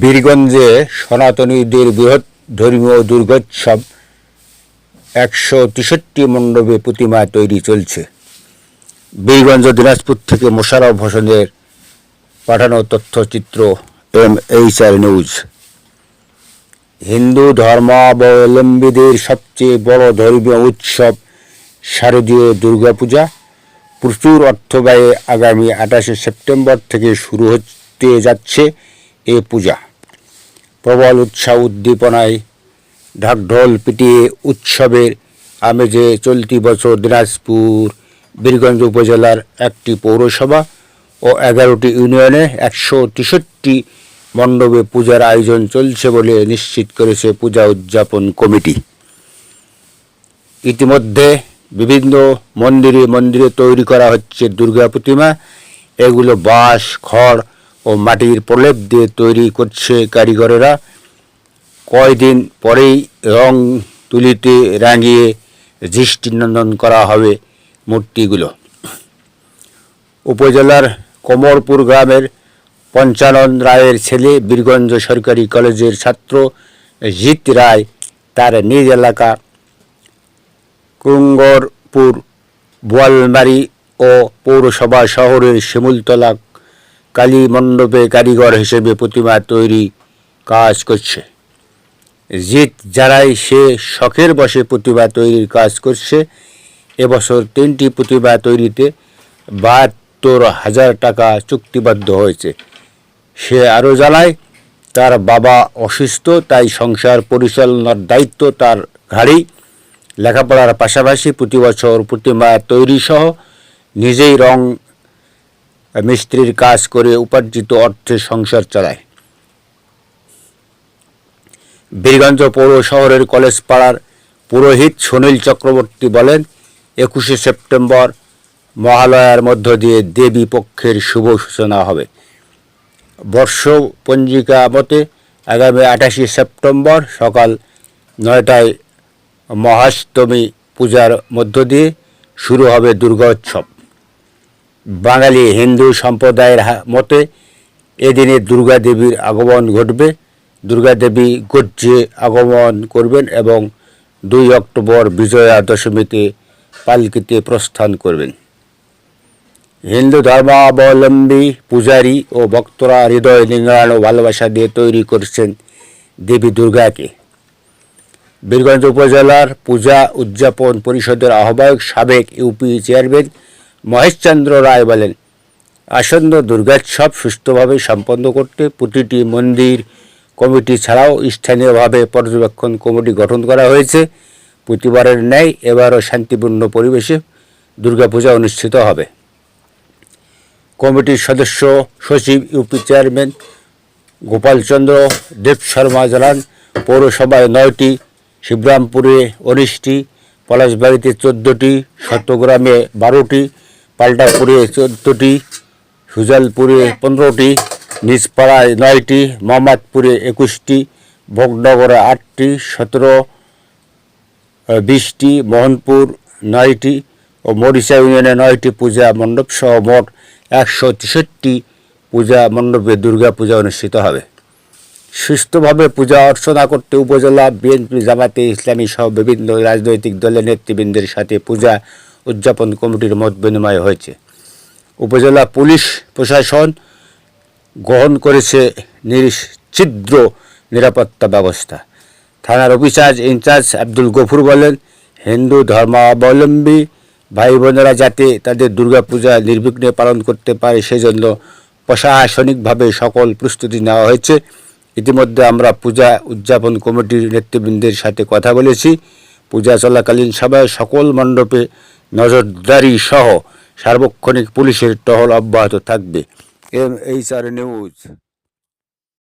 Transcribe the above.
বীরগঞ্জে সনাতনীদের বৃহৎ ধর্মীয় দুর্গোৎসব একশো তেষট্টি মণ্ডপে প্রতিমা তৈরি চলছে। বীরগঞ্জ দিনাজপুর থেকে মোশারফ হোসেনের পাঠানো তথ্যচিত্র M H R news. Hindu ধর্মাবলম্বীদের সবচেয়ে বড় ধর্মীয় উৎসব শারদীয় দুর্গাপূজা। প্রচুর অর্থ ব্যয়ে আগামী আঠাশে সেপ্টেম্বর থেকে শুরু হতে যাচ্ছে। এ পূজা। প্রবল উৎসাহ উদ্দীপনায় ঢাকঢোল পিটিয়ে উৎসবের আমেজে চলতি বছর দিনাজপুর, বীরগঞ্জ উপজেলার একটি পৌরসভা ও এগারোটি ইউনিয়নে একশো তেষট্টি মণ্ডপে পূজার আয়োজন চলছে বলে নিশ্চিত করেছে পূজা উদযাপন কমিটি। ইতিমধ্যে বিভিন্ন মন্দিরে মন্দিরে তৈরি করা হচ্ছে দুর্গা প্রতিমা। এগুলো বাঁশ, খড় ও মাটির প্রলেপ দিয়ে তৈরি করছে কারিগরেরা। কয়দিন পরেই রং তুলিতে রাঙিয়ে দৃষ্টিনন্দন করা হবে মূর্তিগুলো। উপজেলার কমরপুর গ্রামের পঞ্চানন রায়ের ছেলে বীরগঞ্জ সরকারি কলেজের ছাত্র জিৎ রায় তার নিজ এলাকা কুঙ্গরপুর, বোয়ালমারি ও পৌরসভা শহরের শিমুলতলা কালী মণ্ডপে কারিগর হিসেবে প্রতিমা তৈরি কাজ করছে। জিত যারাই সে শখের বসে প্রতিমা তৈরির কাজ করছে, এবছর তিনটি প্রতিমা তৈরিতে বাহাত্তর হাজার টাকা চুক্তিবদ্ধ হয়েছে। সে আরও জানায়, তার বাবা অসুস্থ, তাই সংসার পরিচালনার দায়িত্ব তার ঘাড়েই। লেখাপড়ার পাশাপাশি প্রতি বছর প্রতিমা তৈরি সহ নিজেই রং মিস্ত্রির কাজ করে উপার্জিত অর্থে সংসার চালায়। বীরগঞ্জ পৌর শহরের কলেজ পাড়ার পুরোহিত সুনীল চক্রবর্তী বলেন, একুশে সেপ্টেম্বর মহালয়ার মধ্য দিয়ে দেবী পক্ষের শুভ সূচনা হবে। বর্ষ পঞ্জিকা মতে আগামী আঠাশে সেপ্টেম্বর সকাল নয়টায় মহাষ্টমী পূজার মধ্য দিয়ে শুরু হবে দুর্গোৎসব। বাঙালি হিন্দু সম্প্রদায়ের মতে এদিনে দুর্গা দেবীর আগমন ঘটবে। দুর্গা দেবী আগমন করবেন এবং দুই অক্টোবর বিজয়া দশমীতে পালকিতে প্রস্থান করবেন। হিন্দু ধর্মাবলম্বী পূজারী ও ভক্তরা হৃদয় নিংড়ানো ভালোবাসা দিয়ে তৈরি করছেন দেবী দুর্গাকে। বীরগঞ্জ উপজেলার পূজা উদযাপন পরিষদের আহ্বায়ক সাবেক ইউপি চেয়ারম্যান মহেশচন্দ্র রায় বলেন, আসন্ন দুর্গোৎসব সুষ্ঠুভাবে সম্পন্ন করতে প্রতিটি মন্দির, কমিটি ছাড়াও স্থানীয়ভাবে পর্যবেক্ষণ কমিটি গঠন করা হয়েছে। প্রতিবারের ন্যায় এবারও শান্তিপূর্ণ পরিবেশে দুর্গাপূজা অনুষ্ঠিত হবে। কমিটির সদস্য, সচিব, ইউপি চেয়ারম্যান গোপালচন্দ্র, দেব শর্মা জানান, পৌরসভায় নয়টি, শিবরামপুরে উনিশটি, পলাশবাড়িতে চোদ্দোটি সত্যগ্রামে বারোটি পাল্টাপুরে চোদ্দোটি সুজালপুরে পনেরোটি নিজপাড়ায় নয়টি মোহাম্মদপুরে একুশটি ভোগনগরে আটটি সতেরো বিশটি মোহনপুর নয়টি ও মরিচা ইউনিয়নে নয়টি পূজা মণ্ডপ সহ মোট একশো তেষট্টি পূজা মণ্ডপে দুর্গা পূজা অনুষ্ঠিত হবে। সুস্থভাবে পূজা অর্চনা করতে উপজেলা বিএনপি জামাতে ইসলামী সহ বিভিন্ন রাজনৈতিক দলের নেতৃবৃন্দের সাথে পূজা উদযাপন কমিটির মত বিনিময় হয়েছে। উপজেলা পুলিশ প্রশাসন গ্রহণ করেছে নিশ্ছিদ্র নিরাপত্তা ব্যবস্থা। থানার অফিসার ইনচার্জ আব্দুল গফুর বলেন, হিন্দু ধর্মাবলম্বী ভাই বোনেরা যাতে তাদের দুর্গাপূজা নির্বিঘ্নে পালন করতে পারে, সেজন্য প্রশাসনিকভাবে সকল প্রস্তুতি নেওয়া হয়েছে। ইতিমধ্যে আমরা পূজা উদযাপন কমিটির নেতৃবৃন্দের সাথে কথা বলেছি। পূজা চলাকালীন সভায় সকল মণ্ডপে নজরদারি সহ সার্বক্ষণিক পুলিশের টহল অব্যাহত থাকবে। M, H R news.